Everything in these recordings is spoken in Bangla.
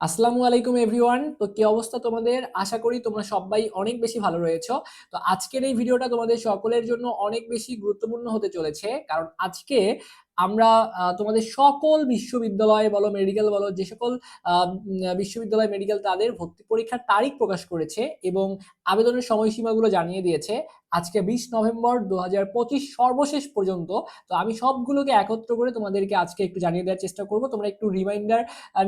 আসসালামু আলাইকুম এভরিওয়ান। তো কি অবস্থা তোমাদের? আশা করি তোমরা সবাই অনেক বেশি ভালো রয়েছো। তো আজকের এই ভিডিওটা তোমাদের সকলের জন্য অনেক বেশি গুরুত্বপূর্ণ হতে চলেছে। কারণ আজকে আমরা তোমাদের সকল বিশ্ববিদ্যালয় বলো মেডিকেল বলো, যে সকল বিশ্ববিদ্যালয় মেডিকেল তাদের ভর্তি পরীক্ষার তারিখ প্রকাশ করেছে এবং আবেদনের সময়সীমাগুলো জানিয়ে দিয়েছে। আজকে বিশ নভেম্বর দু হাজার পঁচিশ সর্বশেষ পর্যন্ত। তো আমি সবগুলোকে একত্র করে তোমাদেরকে আজকে একটু জানিয়ে দেওয়ার চেষ্টা করব। তোমরা একটু রিমাইন্ডার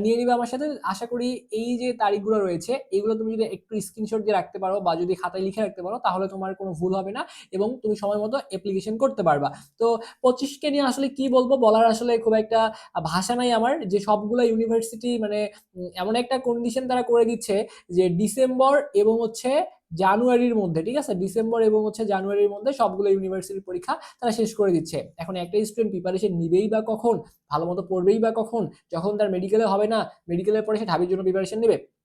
নিয়ে নিবে আমার সাথে। আশা করি এই যে তারিখগুলো রয়েছে এইগুলো তুমি যদি একটু স্ক্রিনশট দিয়ে রাখতে পারো বা যদি খাতায় লিখে রাখতে পারো, তাহলে তোমার কোনো ভুল হবে না এবং তুমি সময় মতো অ্যাপ্লিকেশন করতে পারবা। তো পঁচিশকে নিয়ে আসলে কি বলব? বলার আসলে খুব একটা ভাষা নাই আমার যে সবগুলো ইউনিভার্সিটি মানে এমন একটা কন্ডিশন তারা করে দিচ্ছে যে ডিসেম্বর এবং হচ্ছে জানুয়ারির মধ্যে, ঠিক আছে? ডিসেম্বর এবং হচ্ছে জানুয়ারির মধ্যে সবগুলো ইউনিভার্সিটির পরীক্ষা তারা শেষ করে দিচ্ছে। এখন একটা স্টুডেন্ট প্রিপারেশন নিবেই বা কখন? ভালো মতো পড়বেই বা কখন? যখন তার মেডিকেলে হবে না মেডিকেলের পরে সে ঢাবির জন্য প্রিপারেশন নেবে?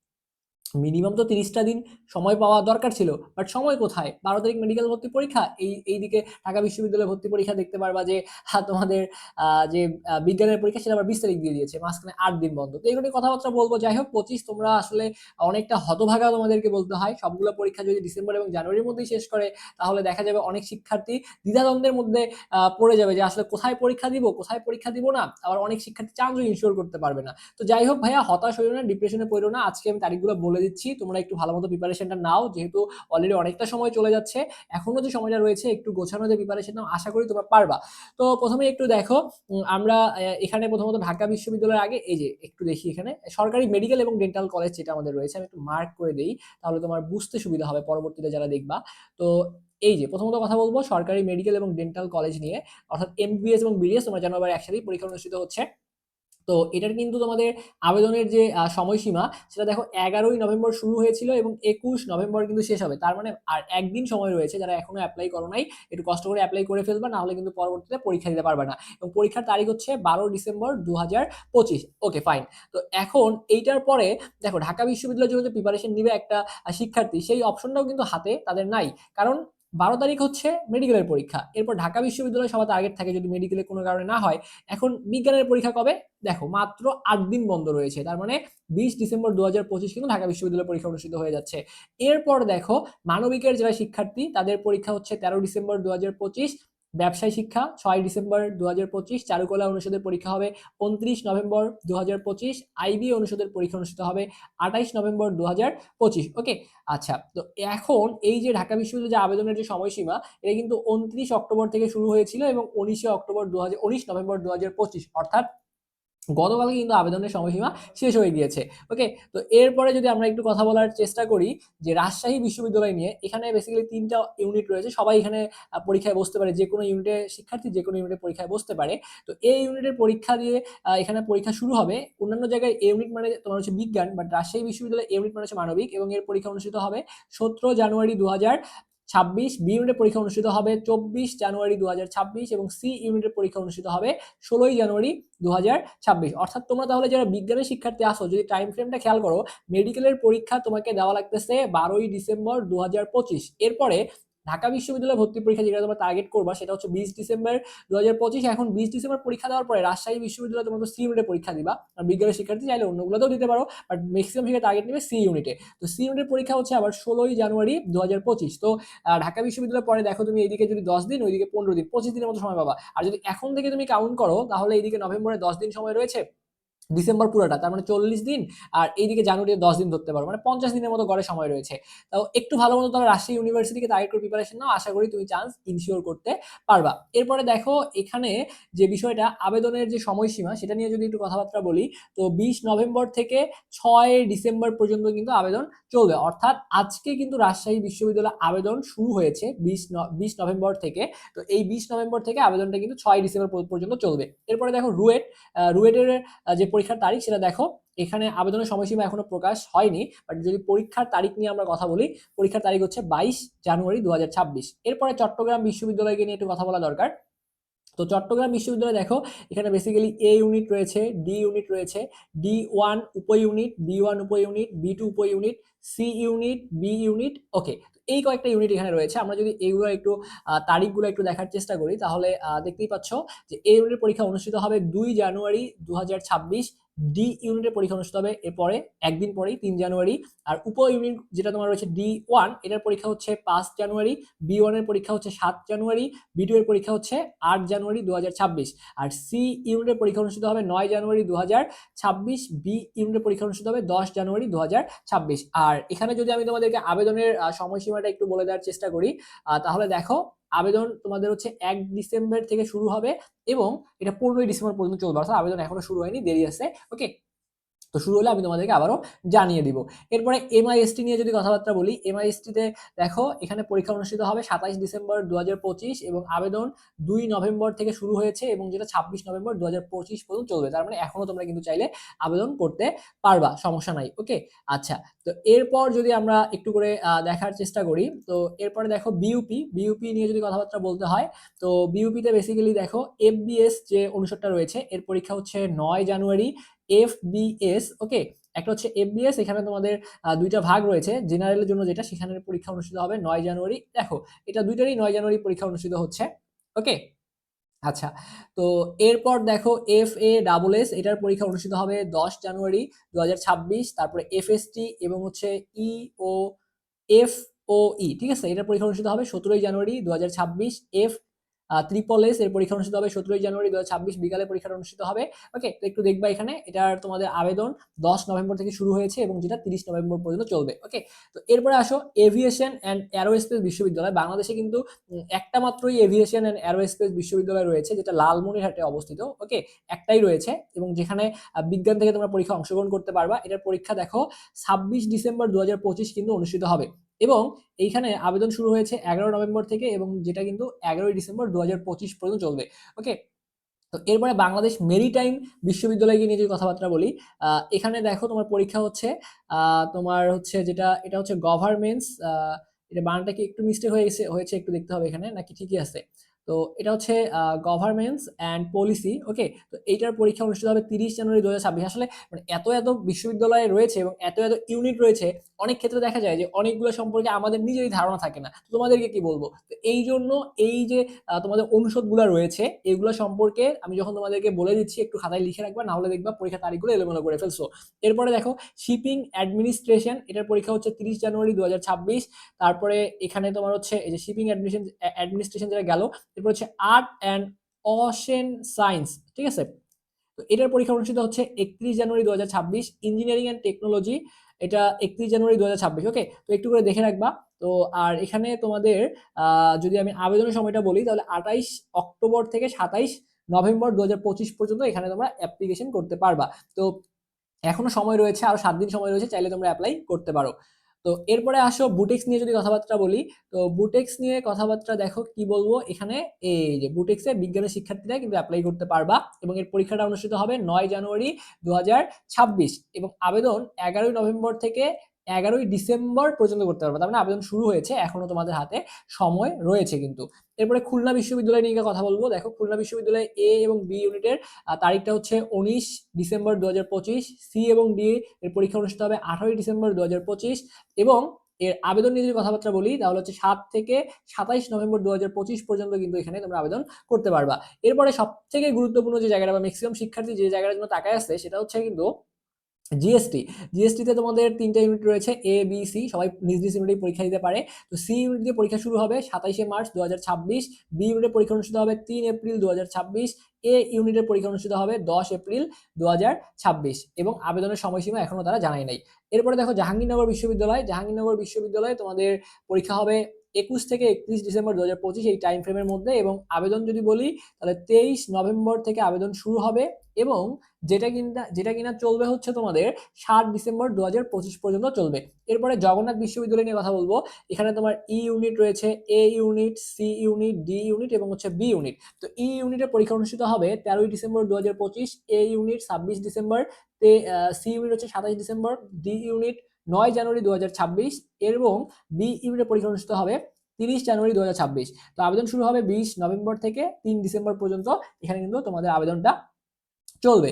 মিনিমাম তো তিরিশটা দিন সময় পাওয়া দরকার ছিল বাট সময় কোথায়? বারো তারিখ মেডিকেল ভর্তি পরীক্ষা? এই এইদিকে ঢাকা বিশ্ববিদ্যালয়ে ভর্তি পরীক্ষা দেখতে পারবা যে তোমাদের যে বিজ্ঞানের পরীক্ষা সেটা আবার বিশ তারিখ দিয়ে দিয়েছে, মাঝখানে আট দিন বন্ধ। তো নিয়ে কথাবার্তা বলব, যাই হোক, পঁচিশ তোমরা আসলে অনেকটা হতভাগা তোমাদেরকে বলতে হয়। সবগুলো পরীক্ষা যদি ডিসেম্বর এবং জানুয়ারির মধ্যেই শেষ করে, তাহলে দেখা যাবে অনেক শিক্ষার্থী দ্বিধাদ্বন্দ্বের মধ্যে পড়ে যাবে যে, আসলে কোথায় পরীক্ষা দিব, কোথায় পরীক্ষা দিব না? আবার অনেক শিক্ষার্থী চান্সও ইনশিওর করতে পারবে না। তো যাই হোক ভাইয়া, হতাশ হইও না ডিপ্রেশনে পড়ো না। আজকে আমি তারিখগুলো বলে দিচ্ছি। তোমরা একটু ভালো মতো প্রিপারেশনটা নাও, যেহেতু অলরেডি অনেকটা সময় চলে যাচ্ছে। এখনও যে সময়টা রয়েছে, একটু গোছানো যে প্রিপারেশন নাও আশা করি তোমরা পারবা। তো প্রথমে একটু দেখো আমরা এখানে প্রথমত ঢাকা বিশ্ববিদ্যালয়ের আগে, এই যে একটু দেখি এখানে, সরকারি মেডিকেল এবং ডেন্টাল কলেজ যেটা আমাদের রয়েছে, আমি একটু মার্ক করে দিই, তাহলে তোমার বুঝতে সুবিধা হবে পরবর্তীতে যারা দেখবা। তো এই যে, প্রথমত কথা বলব, সরকারি মেডিকেল এবং ডেন্টাল কলেজ নিয়ে, অর্থাৎ এমবিবিএস এবং বিডিএস তোমরা জানো একসাথেই পরীক্ষা অনুষ্ঠিত হচ্ছে। তো এটার কিন্তু তোমাদের আবেদনের যে সময়সীমা, সেটা দেখো এগারোই নভেম্বর শুরু হয়েছিল এবং একুশ নভেম্বর কিন্তু শেষ হবে। তার মানে আর একদিন সময় রয়েছে যারা এখনও অ্যাপ্লাই করো নাই, একটু কষ্ট করে অ্যাপ্লাই করে ফেলবে, না হলে কিন্তু পরবর্তীতে পরীক্ষা দিতে পারবে না। এবং পরীক্ষার তারিখ হচ্ছে বারো ডিসেম্বর দু হাজার পঁচিশ। ওকে ফাইন তো এখন এইটার পরে দেখো, ঢাকা বিশ্ববিদ্যালয়ের জন্য যে প্রিপারেশন নিবে একটা শিক্ষার্থী, সেই অপশনটাও কিন্তু হাতে তাদের নাই। কারণ বারো তারিখ হচ্ছে মেডিকেলের পরীক্ষা। এরপর ঢাকা বিশ্ববিদ্যালয় সবার টার্গেট থাকে যদি মেডিকেলে কোনো কারণে না হয়। এখন বিজ্ঞানের পরীক্ষা কবে? দেখো, মাত্র আট দিন বন্ধ রয়েছে। তার মানে বিশ ডিসেম্বর দু হাজার পঁচিশ কিন্তু ঢাকা বিশ্ববিদ্যালয় পরীক্ষা অনুষ্ঠিত হয়ে যাচ্ছে। এরপর দেখো, মানবিকের যারা শিক্ষার্থী, তাদের পরীক্ষা হচ্ছে তেরো ডিসেম্বর দু হাজার পঁচিশ। ব্যবসায় শিক্ষা, ছয় ডিসেম্বর দু হাজার পঁচিশ চারুকলা অনুষদের পরীক্ষা হবে, উনত্রিশ নভেম্বর দু হাজার পঁচিশ আইবি অনুষদের পরীক্ষা অনুষ্ঠিত হবে, আঠাইশ নভেম্বর দু হাজার পঁচিশ ওকে আচ্ছা তো এখন এই যে ঢাকা বিশ্ববিদ্যালয়ের যে আবেদনের যে সময়সীমা, এটা কিন্তু উনত্রিশ অক্টোবর থেকে শুরু হয়েছিল এবং উনিশে অক্টোবর দু হাজার উনিশ নভেম্বর দু হাজার পঁচিশ, অর্থাৎ গতকালকে কিন্তু আবেদনের সময়সীমা শেষ হয়ে গিয়েছে। ওকে তো এরপরে যদি আমরা একটু কথা বলার চেষ্টা করি যে রাজশাহী বিশ্ববিদ্যালয় নিয়ে, এখানে বেসিক্যালি তিনটা ইউনিট রয়েছে। সবাই এখানে পরীক্ষায় বসতে পারে। যে কোনো ইউনিটে শিক্ষার্থী যে কোনো ইউনিটে পরীক্ষায় বসতে পারে। তো এই ইউনিটের পরীক্ষা দিয়ে এখানে পরীক্ষা শুরু হবে। অন্যান্য জায়গায় ইউনিট মানে তোমার হচ্ছে বিজ্ঞান বাট রাজশাহী বিশ্ববিদ্যালয়ে ইউনিট মানে হচ্ছে মানবিক এবং এর পরীক্ষা অনুষ্ঠিত হবে সতেরো জানুয়ারি দু হাজার ছাব্বিশ, বি ইউনিটের পরীক্ষা অনুষ্ঠিত হবে চব্বিশ জানুয়ারি দু এবং সি ইউনিটের পরীক্ষা অনুষ্ঠিত হবে ষোলোই জানুয়ারি দু অর্থাৎ তোমরা তাহলে যারা বিজ্ঞানের শিক্ষার্থী আসো, যদি টাইম ফ্রেমটা খেয়াল করো মেডিকেলের পরীক্ষা তোমাকে দেওয়া লাগতেছে বারোই ডিসেম্বর দু এরপরে ঢাকা বিশ্ববিদ্যালয়ে ভর্তি পরীক্ষা যেটা তোমরা টার্গেট করবা সেটা হচ্ছে বিশ ডিসেম্বর দু হাজার পঁচিশ। এখন বিশ ডিসেম্বর পরীক্ষা দেওয়ার পরে রাজশাহী বিশ্ববিদ্যালয়ে তোমরা তো সি ইউনিটে পরীক্ষা দিবা। আর বিজ্ঞানের শিক্ষার্থী চাইলে অন্যগুলোতেও দিতে পারো বাট ম্যাক্সিমাম শিক্ষা টার্গেট নেবে সি ইউনিটে তো সি ইউনিটের পরীক্ষা হচ্ছে আবার ষোলোই জানুয়ারি দু হাজার পঁচিশ। তো ঢাকা বিশ্ববিদ্যালয়ের পরে দেখো তুমি এইদিকে যদি দশ দিন, ওইদিকে পনেরো দিন, পঁচিশ দিনের মতো সময় পাবা। আর যদি এখন থেকে তুমি কাউন্ট করো, তাহলে এইদিকে নভেম্বরে দশ দিন সময় রয়েছে। ডিসেম্বর পুরোটা, তার মানে চল্লিশ দিন, আর এইদিকে জানুয়ারি দশ দিন ধরতে পারো মানে পঞ্চাশ দিনের মতো গড়ে সময় রয়েছে। তাও একটু ভালো মতো তারা রাজশাহী ইউনিভার্সিটিকে টার্গেট করে প্রিপারেশন নাও, আশা করি তুমি চান্স ইনশিওর করতে পারবা। এরপরে দেখো, এখানে যে বিষয়টা, আবেদনের যে সময়সীমা, সেটা নিয়ে যদি একটু কথাবার্তা বলি, তো বিশ নভেম্বর থেকে ছয় ডিসেম্বর পর্যন্ত কিন্তু আবেদন চলবে। অর্থাৎ আজকে কিন্তু রাজশাহী বিশ্ববিদ্যালয় আবেদন শুরু হয়েছে বিশ বিশ নভেম্বর থেকে। তো এই বিশ নভেম্বর থেকে আবেদনটা কিন্তু ছয় ডিসেম্বর পর্যন্ত চলবে। এরপরে দেখো রুয়েট রুয়েটের যে পরীক্ষার তারিখ সেটা দেখো। এখানে আবেদনের সময়সীমা এখনও প্রকাশ হয়নি বাট যদি পরীক্ষার তারিখ নিয়ে আমরা কথা বলি, পরীক্ষার তারিখ হচ্ছে বাইশ জানুয়ারি দু এরপরে চট্টগ্রাম বিশ্ববিদ্যালয়কে নিয়ে একটু কথা বলা দরকার। তো চট্টগ্রাম বিশ্ববিদ্যালয় দেখো, এখানে বেসিক্যালি এ ইউনিট রয়েছে ডি ইউনিট রয়েছে ডি ওয়ান উপ ইউনিট বি ওয়ান উপ ইউনিট বি টু উপ unit C unit B unit okay এই কয়েকটা ইউনিট এখানে রয়েছে। আমরা যদি এইগুলো একটু তারিখগুলো একটু দেখার চেষ্টা করি তাহলে দেখতেই পাচ্ছ যে এই ইউনিটের পরীক্ষা অনুষ্ঠিত হবে দুই জানুয়ারি দু হাজার ছাব্বিশ ডি ইউনিটের পরীক্ষা অনুষ্ঠিত হবে এরপরে একদিন পরেই তিন জানুয়ারি। আর উপ ইউনিট যেটা তোমার রয়েছে ডি ওয়ান এটার পরীক্ষা হচ্ছে পাঁচ জানুয়ারি। বি ওয়ানের পরীক্ষা হচ্ছে সাত জানুয়ারি। বি টু এর পরীক্ষা হচ্ছে আট জানুয়ারি দু হাজার ছাব্বিশ। আর সি ইউনিটের পরীক্ষা অনুষ্ঠিত হবে নয় জানুয়ারি দু বি ইউনিটের পরীক্ষা অনুষ্ঠিত হবে দশ জানুয়ারি দু আর এখানে যদি আমি তোমাদেরকে আবেদনের আহ, সময়সীমাটা একটু বলে দেওয়ার চেষ্টা করি। তাহলে দেখো, আবেদন তোমাদের হচ্ছে এক ডিসেম্বর থেকে শুরু হবে এবং এটা পনেরোই ডিসেম্বর পর্যন্ত চলবে। অর্থাৎ আবেদন এখনও শুরু হয়নি, দেরি আছে। ওকে তো শুরু হলে আমি তোমাদেরকে আবারও জানিয়ে দিব। এরপরে এমআইএসটি নিয়ে যদি কথাবার্তা বলি এমআইএসটিতে দেখো, এখানে পরীক্ষা অনুষ্ঠিত হবে সাতাইশ ডিসেম্বর দুহাজার পঁচিশ এবং আবেদন দুই নভেম্বর থেকে শুরু হয়েছে এবং যেটা ছাব্বিশ নভেম্বর দুহাজার পঁচিশ পর্যন্ত চলবে। তার মানে এখনও তোমরা কিন্তু চাইলে আবেদন করতে পারবা, সমস্যা নাই, ওকে? আচ্ছা তো এরপর যদি আমরা একটু করে দেখার চেষ্টা করি, তো এরপরে দেখো বিউপি বিউপি নিয়ে যদি কথাবার্তা বলতে হয়, তো বিউপিতে বেসিক্যালি দেখো এফবিএস যে অনুষদটা রয়েছে, এর পরীক্ষা হচ্ছে নয় জানুয়ারি এফবিএস ওকে একটা হচ্ছে এফবিএস এখানে তোমাদের দুইটা ভাগ রয়েছে। জেনারেলের জন্য যেটা, সেখানের পরীক্ষা অনুষ্ঠিত হবে নয় জানুয়ারি। দেখো, এটা দুইটারই নয় জানুয়ারি পরীক্ষা অনুষ্ঠিত হচ্ছে ওকে আচ্ছা তো এরপর দেখো এফ এ ডাবল এস এটার পরীক্ষা অনুষ্ঠিত হবে দশ জানুয়ারি দু হাজার ছাব্বিশ, তারপরে এফএসটি এবং হচ্ছে ই ও এফ ও ই ঠিক আছে? এটার পরীক্ষা অনুষ্ঠিত হবে সতেরোই জানুয়ারি দু হাজার ছাব্বিশ এফ ত্রিপল এস এর পরীক্ষা অনুষ্ঠিত হবে সতেরোই জানুয়ারি দু বিকালে পরীক্ষা অনুষ্ঠিত হবে। ওকে তো একটু দেখবা এখানে, এটার তোমাদের আবেদন দশ নভেম্বর থেকে শুরু হয়েছে এবং যেটা তিরিশ নভেম্বর পর্যন্ত চলবে। ওকে তো এরপরে আসো এভিয়েশন অ্যান্ড অ্যারোস্পেস বিশ্ববিদ্যালয়। বাংলাদেশে কিন্তু একটা মাত্রই এভিয়েশন অ্যান্ড অ্যারোস্পেস বিশ্ববিদ্যালয় রয়েছে, যেটা লালমনিরহাটে অবস্থিত। ওকে একটাই রয়েছে এবং যেখানে বিজ্ঞান থেকে তোমরা পরীক্ষা অংশগ্রহণ করতে পারবা। এটার পরীক্ষা দেখো, ছাব্বিশ ডিসেম্বর দু হাজার পঁচিশ কিন্তু অনুষ্ঠিত হবে। এবং এইখানে আবেদন শুরু হয়েছে এগারো নভেম্বর থেকে এবং যেটা কিন্তু এগারোই ডিসেম্বর দুহাজার পঁচিশ পর্যন্ত চলবে ওকে তো এরপরে বাংলাদেশ মেরিটাইম বিশ্ববিদ্যালয়কে নিয়ে যদি কথাবার্তা বলি। এখানে দেখো তোমার পরীক্ষা হচ্ছে তোমার হচ্ছে যেটা, এটা হচ্ছে গভর্নমেন্টস এটা বানানটা কি একটু মিস্টেক হয়ে গেছে, হয়েছে একটু দেখতে হবে এখানে, নাকি ঠিকই আছে? তো এটা হচ্ছে গভর্নমেন্টস অ্যান্ড পলিসি ওকে তো এইটার পরীক্ষা অনুষ্ঠিত হবে তিরিশ জানুয়ারি দু আসলে মানে এত এত বিশ্ববিদ্যালয় রয়েছে এবং এত এত ইউনিট রয়েছে, অনেক ক্ষেত্রে দেখা যায় যে অনেকগুলো সম্পর্কে আমাদের নিজেরই ধারণা থাকে না। তোমাদেরকে কি বলব? তো এই জন্য এই যে তোমাদের অনুষদগুলো রয়েছে, এগুলো সম্পর্কে আমি যখন তোমাদেরকে বলে দিচ্ছি, একটু খাতায় লিখে রাখবা না হলে দেখবা পরীক্ষা তারিখগুলো এলোমেলো করে ফেলছো। এরপরে দেখো শিপিং অ্যাডমিনিস্ট্রেশন এটার পরীক্ষা হচ্ছে তিরিশ জানুয়ারি দু হাজার ছাব্বিশ। তারপরে এখানে তোমার হচ্ছে, এই যে শিপিং অ্যাডমিশন অ্যাডমিনিস্ট্রেশন যেটা গেল এরপর হচ্ছে আর্ট অ্যান্ড অশেন সায়েন্স, ঠিক আছে? তো এটার পরীক্ষা অনুষ্ঠিত হচ্ছে একত্রিশ জানুয়ারি দু হাজার ছাব্বিশ, ইঞ্জিনিয়ারিং অ্যান্ড টেকনোলজি, এটা একত্রিশ জানুয়ারি দু হাজার ছাব্বিশ, ওকে? তো একটু করে দেখে রাখবা। তো আর এখানে তোমাদের যদি আমি আবেদনের সময়টা বলি, তাহলে আঠাইশ অক্টোবর থেকে সাতাইশ নভেম্বর দু হাজার পঁচিশ পর্যন্ত এখানে তোমরা অ্যাপ্লিকেশন করতে পারবা। তো এখনও সময় রয়েছে, আরও সাত দিন সময় রয়েছে, চাইলে তোমরা অ্যাপ্লাই করতে পারো। তো এরপরে আসো বুটেক্স নিয়ে যদি কথাবার্তা বলি, তো বুটেক্স নিয়ে কথাবার্তা দেখো কি বলব? এখানে এই যে বুটেক্সে বিজ্ঞানের শিক্ষার্থীরা কিন্তু অ্যাপ্লাই করতে পারবা এবং এর পরীক্ষাটা অনুষ্ঠিত হবে নয় জানুয়ারি দু হাজার ছাব্বিশ এবং আবেদন এগারোই নভেম্বর থেকে এগারোই ডিসেম্বর পর্যন্ত করতে পারবে। তার মানে আবেদন শুরু হয়েছে, এখনও তোমাদের হাতে সময় রয়েছে কিন্তু। এরপরে খুলনা বিশ্ববিদ্যালয় নিয়ে কথা বলব। দেখো, খুলনা বিশ্ববিদ্যালয় এ এবং বি ইউনিটের তারিখটা হচ্ছে উনিশ ডিসেম্বর দুহাজার পঁচিশ সি এবং ডি এর পরীক্ষা অনুষ্ঠিত হবে আঠারোই ডিসেম্বর দু হাজার পঁচিশ এবং এর আবেদন নিয়ে যদি কথাবার্তা বলি, তাহলে হচ্ছে সাত থেকে সাতাইশ নভেম্বর দু হাজার পঁচিশ পর্যন্ত কিন্তু এখানে তোমরা আবেদন করতে পারবা। এরপরে সব থেকে গুরুত্বপূর্ণ যে জায়গাটা বা ম্যাক্সিমাম শিক্ষার্থী যে জায়গাটার জন্য তাকায় আসছে, সেটা হচ্ছে কিন্তু জিএসটি জিএসটিতে তোমাদের তিনটা ইউনিট রয়েছে এ বি সি সবাই নিজ নিজ ইউনিটে পরীক্ষা দিতে পারে। তো সি ইউনিট দিয়ে পরীক্ষা শুরু হবে সাতাইশে মার্চ দু হাজার ছাব্বিশ বি ইউনিটের পরীক্ষা অনুষ্ঠিত হবে তিন এপ্রিল দু হাজার ছাব্বিশ এ ইউনিটের পরীক্ষা অনুষ্ঠিত হবে দশ এপ্রিল দু হাজার ছাব্বিশ এবং আবেদনের সময়সীমা এখনও তারা জানায় নাই। এরপরে দেখো জাহাঙ্গীরনগর বিশ্ববিদ্যালয়, জাহাঙ্গীরনগর বিশ্ববিদ্যালয়ে তোমাদের পরীক্ষা হবে একুশ থেকে একত্রিশ ডিসেম্বর দু পঁচিশ এই টাইম ফ্রেমের মধ্যে এবং আবেদন যদি বলি, তাহলে তেইশ নভেম্বর থেকে আবেদন শুরু হবে এবং যেটা কিনা যেটা কিনা চলবে হচ্ছে তোমাদের সাত ডিসেম্বর দু হাজার পঁচিশ পর্যন্ত চলবে। এরপরে জগন্নাথ বিশ্ববিদ্যালয় নিয়ে কথা বলব। এখানে তোমার ই ইউনিট রয়েছে A unit C unit D unit এবং হচ্ছে বি ইউনিট তো ই ইউনিটের পরীক্ষা অনুষ্ঠিত হবে তেরোই ডিসেম্বর দু হাজার পঁচিশ এ ইউনিট ছাব্বিশ ডিসেম্বর সি ইউনিট হচ্ছে সাতাশ ডিসেম্বর ডি ইউনিট নয় জানুয়ারি দু হাজার ছাব্বিশ এবং বি ইউনিটের পরীক্ষা অনুষ্ঠিত হবে তিরিশ জানুয়ারি দু হাজার ছাব্বিশ। তো আবেদন শুরু হবে বিশ নভেম্বর থেকে তিন ডিসেম্বর পর্যন্ত। এখানে কিন্তু তোমাদের আবেদনটা চলবে।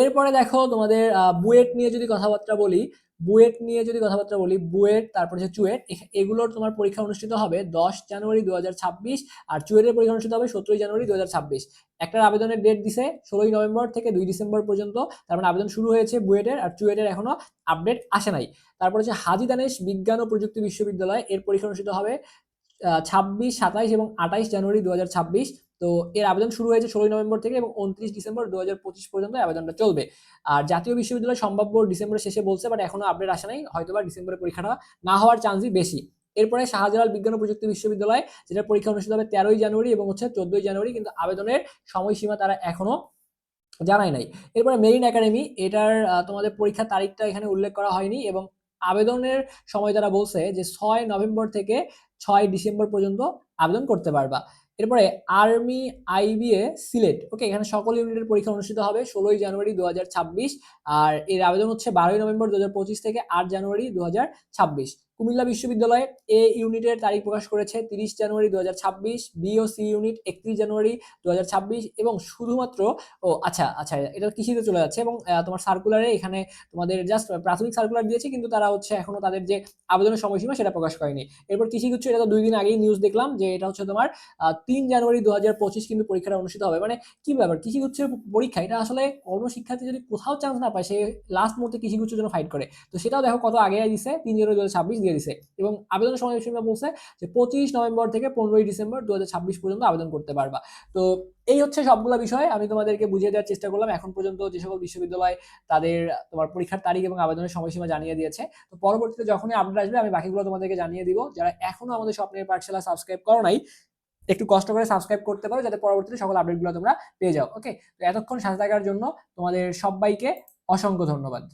এরপরে দেখো তোমাদের বুয়েট নিয়ে যদি কথাবার্তা বলি বুয়েট নিয়ে যদি কথাবার্তা বলি, বুয়েট, তারপর হচ্ছে চুয়েট এগুলোর তোমার পরীক্ষা অনুষ্ঠিত হবে দশ জানুয়ারি দু হাজার ছাব্বিশ আর চুয়েটের পরীক্ষা অনুষ্ঠিত হবে সতেরোই জানুয়ারি দু হাজার ছাব্বিশ। একটার আবেদনের ডেট দিছে ষোলোই নভেম্বর থেকে দুই ডিসেম্বর পর্যন্ত, তার মানে আবেদন শুরু হয়েছে বুয়েটের আর চুয়েটের এখনও আপডেট আসে নাই। তারপর হচ্ছে হাজি দানেশ বিজ্ঞান ও প্রযুক্তি বিশ্ববিদ্যালয়, এর পরীক্ষা অনুষ্ঠিত হবে ছাব্বিশ, সাতাইশ এবং আঠাইশ জানুয়ারি দু হাজার ছাব্বিশ। তো এর আবেদন শুরু হয়েছে ষোলোই নভেম্বর থেকে এবং উনত্রিশ ডিসেম্বর দু হাজার পঁচিশ পর্যন্ত আবেদনটা চলবে। আর জাতীয় বিশ্ববিদ্যালয় সম্ভাব্য ডিসেম্বরের শেষে বলছে বাট এখনও আপডেট আসে নাই। হয়তোবা ডিসেম্বরের পরীক্ষাটা না হওয়ার চান্সই বেশি। এরপরে শাহজালাল বিজ্ঞান ও প্রযুক্তি বিশ্ববিদ্যালয়, যেটা পরীক্ষা অনুষ্ঠিত হবে তেরোই জানুয়ারি এবং হচ্ছে চোদ্দই জানুয়ারি, কিন্তু আবেদনের সময়সীমা তারা এখনও জানাই নাই। এরপরে মেরিন একাডেমি, এটার তোমাদের পরীক্ষার তারিখটা এখানে উল্লেখ করা হয়নি এবং আবেদনের সময় তারা বলছে যে ছয় নভেম্বর থেকে ছয় ডিসেম্বর পর্যন্ত আবেদন করতে পারবা। এরপরে আর্মি আইবিএ সিলেট ওকে এখানে সকল ইউনিটের পরীক্ষা অনুষ্ঠিত হবে ষোলোই জানুয়ারি দু হাজার ছাব্বিশ। আর এর আবেদন হচ্ছে বারোই নভেম্বর দু হাজার পঁচিশ থেকে আট জানুয়ারি দু হাজার ছাব্বিশ। কুমিল্লা বিশ্ববিদ্যালয় এ ইউনিটের তারিখ প্রকাশ করেছে তিরিশ জানুয়ারি দু ছাব্বিশ ও সি ইউনিট একত্রিশ জানুয়ারি দু হাজার ছাব্বিশ এবং শুধুমাত্র, ও আচ্ছা আচ্ছা এটা কৃষিতে চলে যাচ্ছে এবং তোমার সার্কুলারে এখানে তোমাদের জাস্ট প্রাথমিক সার্কুলার দিয়েছে কিন্তু তারা হচ্ছে এখনও তাদের যে আবেদনের সময়সীমা সেটা প্রকাশ করেনি। এরপর কৃষি কৃষিগুচ্ছ এটা তো দুই দিন আগেই নিউজ দেখলাম যে এটা হচ্ছে তোমার তিন জানুয়ারি দু হাজার পঁচিশ কিন্তু পরীক্ষাটা অনুষ্ঠিত হবে। মানে কি ব্যাপার? কৃষিগুচ্ছের পরীক্ষা? এটা আসলে কোনো শিক্ষার্থী যদি কোথাও চান্স না পায়, সে লাস্ট মুহূর্তে কৃষিগুচ্ছের জন্য ফাইট করে। তো সেটাও দেখো কত আগে দিছে, তিন জানুয়ারি দু দিয়ে দিছে। এবং আবেদনের সময়সীমা বলছে যে পঁচিশ নভেম্বর থেকে পনেরোই ডিসেম্বর দু হাজার ছাব্বিশ পর্যন্ত আবেদন করতে পারবা। তো এই হচ্ছে সবগুলো বিষয়। আমি তোমাদেরকে বুঝিয়ে দেওয়ার চেষ্টা করলাম। এখন পর্যন্ত যে সকল বিশ্ববিদ্যালয় তাদের তোমার পরীক্ষার তারিখ এবং আবেদনের সময়সীমা জানিয়ে দিয়েছে। তো পরবর্তীতে যখনই আপডেট আসবে, আমি বাকিগুলো তোমাদেরকে জানিয়ে দিব। যারা এখনও আমাদের স্বপ্নের পাঠশালা সাবস্ক্রাইব করো নাই, একটু কষ্ট করে সাবস্ক্রাইব করতে পারো যাতে পরবর্তীতে সকল আপডেটগুলো তোমরা পেয়ে যাও। ওকে? তো এতক্ষণ সাথে থাকার জন্য তোমাদের সবাইকে অসংখ্য ধন্যবাদ।